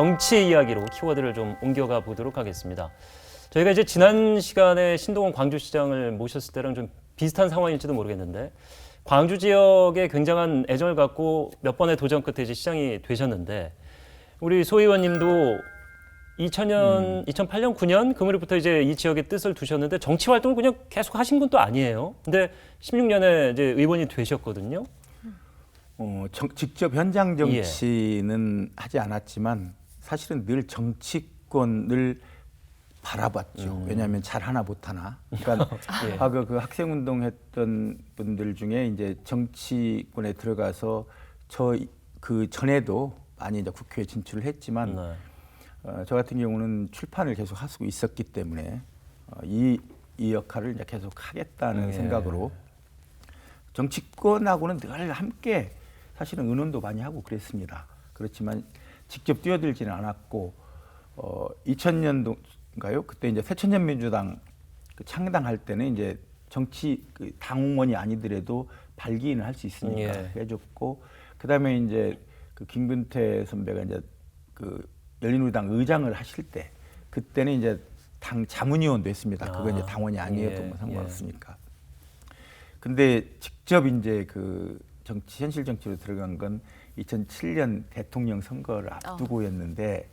정치 이야기로 키워드를 좀 옮겨가 보도록 하겠습니다. 저희가 이제 지난 시간에 신동원 광주시장을 모셨을 때랑 좀 비슷한 상황일지도 모르겠는데 광주 지역에 굉장한 애정을 갖고 몇 번의 도전 끝에 이제 시장이 되셨는데 우리 소 의원님도 2000년, 2008년, 9년 그 무렵부터 이제 이 지역에 뜻을 두셨는데 정치 활동을 그냥 계속 하신 건 또 아니에요. 근데 16년에 이제 의원이 되셨거든요. 어, 정- 직접 현장 정치는 하지 않았지만 사실은 늘 정치권을 바라봤죠. 왜냐하면 잘 하나 못 하나. 그러니까 예. 과거 그 학생 운동했던 분들 중에 이제 정치권에 들어가서 저 그 전에도 많이 이제 국회에 진출을 했지만 네. 어, 저 같은 경우는 출판을 계속 할수 있었기 때문에 어, 이, 이 역할을 이제 계속 하겠다는 예. 생각으로 정치권하고는 늘 함께 사실은 의논도 많이 하고 그랬습니다. 그렇지만 직접 뛰어들지는 않았고 어, 2000년도인가요? 그때 이제 새천년민주당 그 창당할 때는 이제 정치 그 당원이 아니더라도 발기인을 할 수 있으니까 예. 해줬고 그다음에 이제 그 김근태 선배가 이제 그 열린우리당 의장을 하실 때 그때는 이제 당 자문위원도 했습니다. 그거 이제 아, 당원이 아니어도 예, 뭐 상관없으니까. 근데 직접 이제 그 정치 현실 정치로 들어간 건 2007년 대통령 선거를 앞두고였는데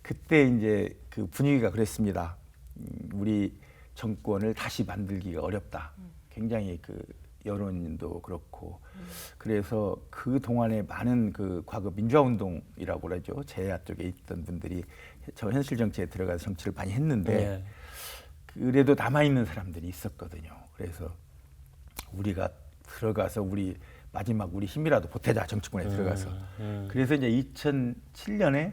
그때 이제 그 분위기가 그랬습니다. 음, 우리 정권을 다시 만들기가 어렵다. 굉장히 그 여론도 그렇고 그래서 그 동안에 많은 그 과거 민주화 운동이라고 그러죠 제야 쪽에 있던 분들이 저 현실 정치에 들어가서 정치를 많이 했는데 예. 그래도 남아 있는 사람들이 있었거든요. 그래서 우리가 들어가서 우리 마지막 우리 힘이라도 보태자 정치권에 들어가서. 음. 그래서 이제 2007년에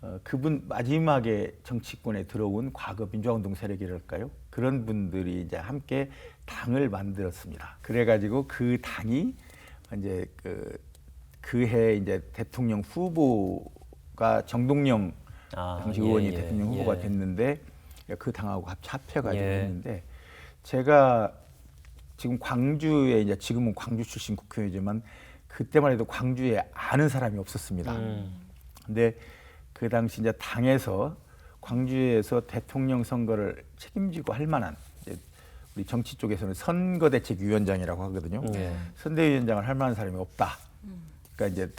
어, 그분 마지막에 정치권에 들어온 과거 민주화운동 세력이랄까요? 그런 분들이 이제 함께 당을 만들었습니다. 그래가지고 그 당이 이제 그 그해 이제 대통령 후보가 정동영 아, 당시 예, 의원이 예, 대통령 후보가 예. 됐는데 그 당하고 합- 합해가지고 예. 했는데 제가 지금 광주에 이제 지금은 광주 출신 국회의원이지만 그때만 해도 광주에 아는 사람이 없었습니다. 음. 근데 그 당시 이제 당에서 광주에서 대통령 선거를 책임지고 할 만한 이제 우리 정치 쪽에서는 선거대책위원장이라고 하거든요. 예. 선대위원장을 할 만한 사람이 없다. 그러니까 이제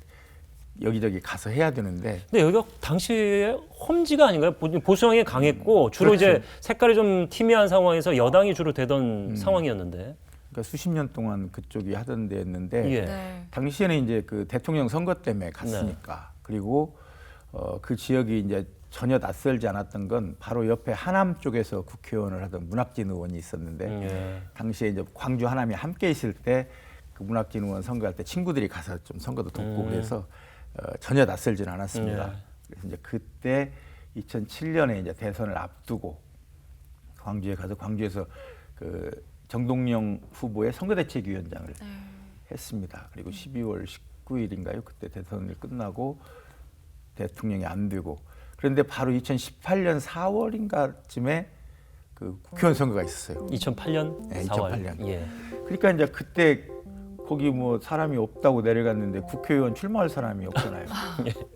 여기저기 가서 해야 되는데 근데 여기가 당시에 험지가 아닌가요? 보- 보수형이 강했고 주로 그렇죠. 이제 색깔이 좀 희미한 상황에서 여당이 주로 되던 음. 상황이었는데. 그러니까 수십 년 동안 그쪽이 하던 데였는데 예. 네. 당시에는 이제 그 대통령 선거 때문에 갔으니까 그리고 어, 그 지역이 이제 전혀 낯설지 않았던 건 바로 옆에 하남 쪽에서 국회의원을 하던 문학진 의원이 있었는데 음, 예. 당시에 이제 광주 하남이 함께 있을 때 그 문학진 의원 선거할 때 친구들이 가서 좀 선거도 돕고 음. 그래서 어, 전혀 낯설지는 않았습니다. 예. 그래서 이제 그때 2007년에 이제 대선을 앞두고 광주에 가서 광주에서 그 정동영 후보의 선거대책위원장을 네. 했습니다. 그리고 12월 19일인가요? 그때 대선이 끝나고 대통령이 안 되고 그런데 바로 2018년 4월인가쯤에 그 국회의원 선거가 있었어요. 2008년 네, 4월. 2008년. 예. 그러니까 이제 그때 거기 뭐 사람이 없다고 내려갔는데 국회의원 출마할 사람이 없잖아요.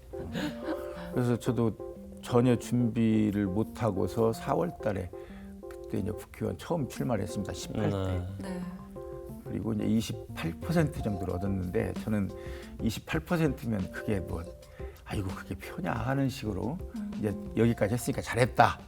그래서 저도 전혀 준비를 못 하고서 4월 달에 그때 이제 국회의원 처음 출마를 했습니다. 18대. 네. 네. 그리고 이제 28% 정도를 얻었는데 저는 28%면 그게 뭐 아이고 그게 표냐 하는 식으로 이제 여기까지 했으니까 잘했다.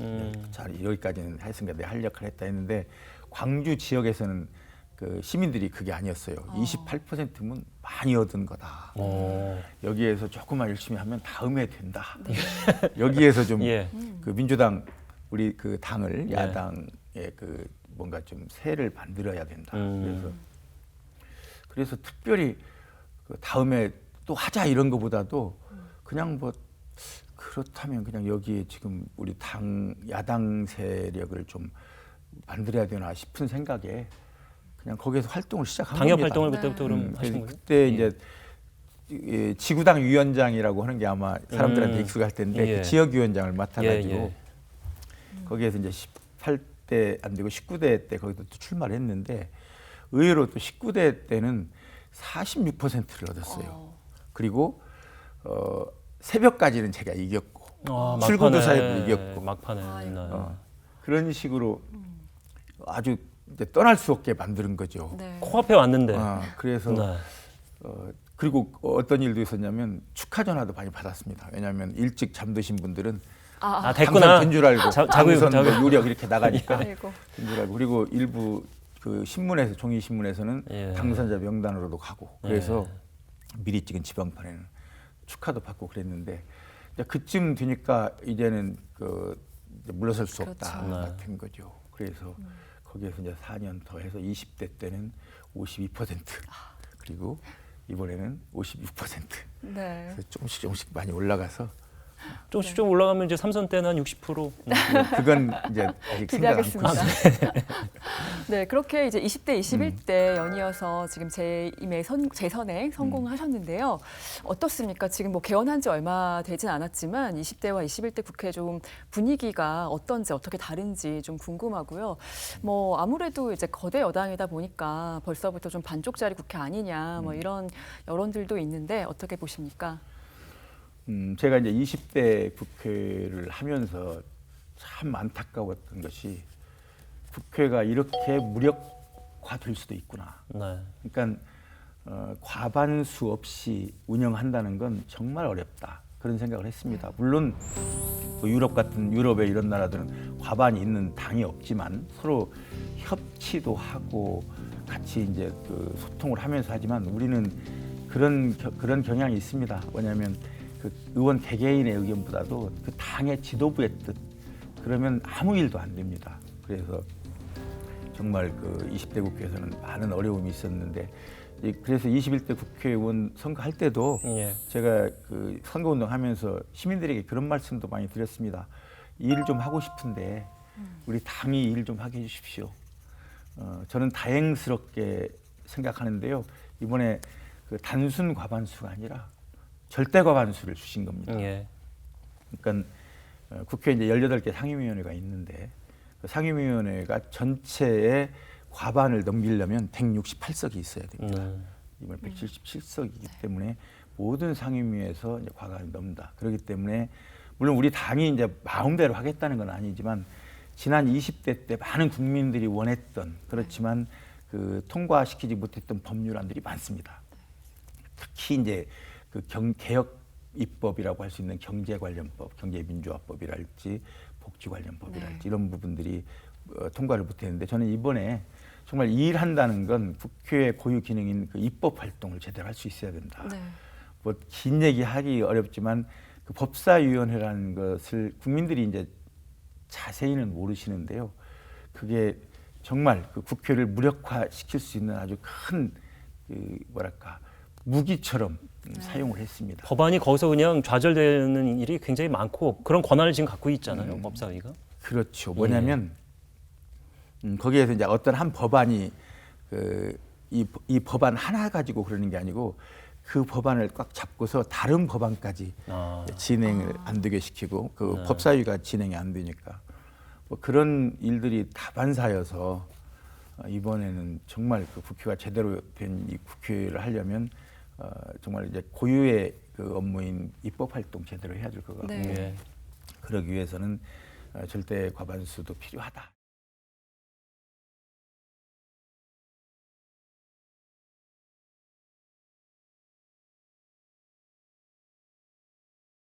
음. 잘 여기까지는 했으니까 내가 할 역할 했다 했는데 광주 지역에서는 그 시민들이 그게 아니었어요. 28%면 많이 얻은 거다. 오. 여기에서 조금만 열심히 하면 다음에 된다. 여기에서 좀그 예. 민주당 우리 그 당을 예. 야당의 그 뭔가 좀 새를 만들어야 된다. 음. 그래서 그래서 특별히 그 다음에 또 하자 이런 거보다도 그냥 뭐 그렇다면 그냥 여기에 지금 우리 당 야당 세력을 좀 만들어야 되나 싶은 생각에 그냥 거기에서 활동을 시작한 당협 겁니다. 활동을 네. 그때부터 그럼 음, 하신 거예요? 그때 이제 이 지구당 위원장이라고 하는 게 아마 사람들한테 음. 익숙할 텐데 예. 그 지역 위원장을 맡아가지고 예, 예. 거기에서 이제 18대 안 되고 19대 때 거기도 또 출마를 했는데 의외로 또 19대 때는 46%를 얻었어요. 어. 그리고 어 새벽까지는 제가 이겼고 아, 출구도 사이도 이겼고. 막판에. 네. 어, 그런 식으로 아주 이제 떠날 수 없게 만드는 거죠. 네. 코앞에 왔는데. 아, 그래서 네. 어, 그리고 어떤 일도 있었냐면 축하 전화도 많이 받았습니다. 왜냐하면 일찍 잠드신 분들은 아, 아, 됐구나. 된줄 알고 자- 자고 당선 자고. 뭐 유력 이렇게 나가니까 아이고. 된줄 알고 그리고 일부 그 신문에서 종이 신문에서는 예. 당선자 명단으로도 가고 예. 그래서 미리 찍은 지방판에는 축하도 받고 그랬는데 이제 그쯤 되니까 이제는 그 이제 물러설 수 없다 그렇죠. 네. 같은 거죠. 그래서 거기에서 이제 4년 더 해서 20대 때는 52% 그리고 이번에는 56% 네. 그래서 조금씩 조금씩 많이 올라가서 조금씩 좀 올라가면 이제 삼선 때는 한 60%. 음. 그건 이제 아직 생각 기대하겠습니다. 네, 그렇게 이제 20대, 21대 연이어서 지금 재임에 선, 재선에 성공하셨는데요. 어떻습니까? 지금 뭐 개원한 지 얼마 되진 않았지만 20대와 21대 국회 좀 분위기가 어떤지 어떻게 다른지 좀 궁금하고요. 뭐 아무래도 이제 거대 여당이다 보니까 벌써부터 좀 반쪽짜리 국회 아니냐 뭐 이런 여론들도 있는데 어떻게 보십니까? 음, 제가 이제 20대 국회를 하면서 참 안타까웠던 것이 국회가 이렇게 무력화될 수도 있구나. 네. 그러니까 어, 과반수 없이 운영한다는 건 정말 어렵다. 그런 생각을 했습니다. 물론 뭐 유럽 같은 유럽의 이런 나라들은 과반이 있는 당이 없지만 서로 협치도 하고 같이 이제 그 소통을 하면서 하지만 우리는 그런 겨- 그런 경향이 있습니다. 뭐냐면 그 의원 개개인의 의견보다도 그 당의 지도부의 뜻 그러면 아무 일도 안 됩니다. 그래서 정말 그 20대 국회에서는 많은 어려움이 있었는데 이- 그래서 21대 국회의원 선거할 때도 예. 제가 그 선거운동 하면서 시민들에게 그런 말씀도 많이 드렸습니다. 일을 좀 하고 싶은데 우리 당이 일좀 하게 해주십시오. 어, 저는 다행스럽게 생각하는데요. 이번에 그 단순 과반수가 아니라 절대 과반수를 주신 겁니다. 예. 그러니까 어, 국회 이제 18개 상임위원회가 있는데 그 상임위원회가 전체의 과반을 넘기려면 168석이 있어야 됩니다. 음. 이번 177석이기 때문에 모든 상임위에서 이제 과반을 넘는다. 그렇기 때문에 물론 우리 당이 이제 마음대로 하겠다는 건 아니지만 지난 20대 때 많은 국민들이 원했던 그렇지만 그 통과시키지 못했던 법률안들이 많습니다. 특히 이제 그 경, 개혁 입법이라고 할 수 있는 경제 관련법, 경제 민주화법이랄지 복지 관련법이랄지 네. 이런 부분들이 어, 통과를 못했는데 저는 이번에 정말 일한다는 건 국회의 고유 기능인 그 입법 활동을 제대로 할 수 있어야 된다. 네. 뭐긴 얘기 하기 어렵지만 그 법사위원회라는 것을 국민들이 이제 자세히는 모르시는데요. 그게 정말 그 국회를 무력화시킬 수 있는 아주 큰 그 뭐랄까 무기처럼 음, 사용을 했습니다. 법안이 거기서 그냥 좌절되는 일이 굉장히 많고 그런 권한을 지금 갖고 있잖아요. 음. 법사위가. 그렇죠. 뭐냐면 음, 거기에서 이제 어떤 한 법안이 그, 이, 이 법안 하나 가지고 그러는 게 아니고 그 법안을 꽉 잡고서 다른 법안까지 아. 진행을 안 되게 시키고 그 네. 법사위가 진행이 안 되니까 뭐 그런 일들이 다반사여서 어, 이번에는 정말 그 국회가 제대로 된 이 국회를 하려면 어, 정말 이제 고유의 그 업무인 입법 활동 제대로 해야 될 것 같고 네. 예. 그러기 위해서는 어, 절대 과반수도 필요하다.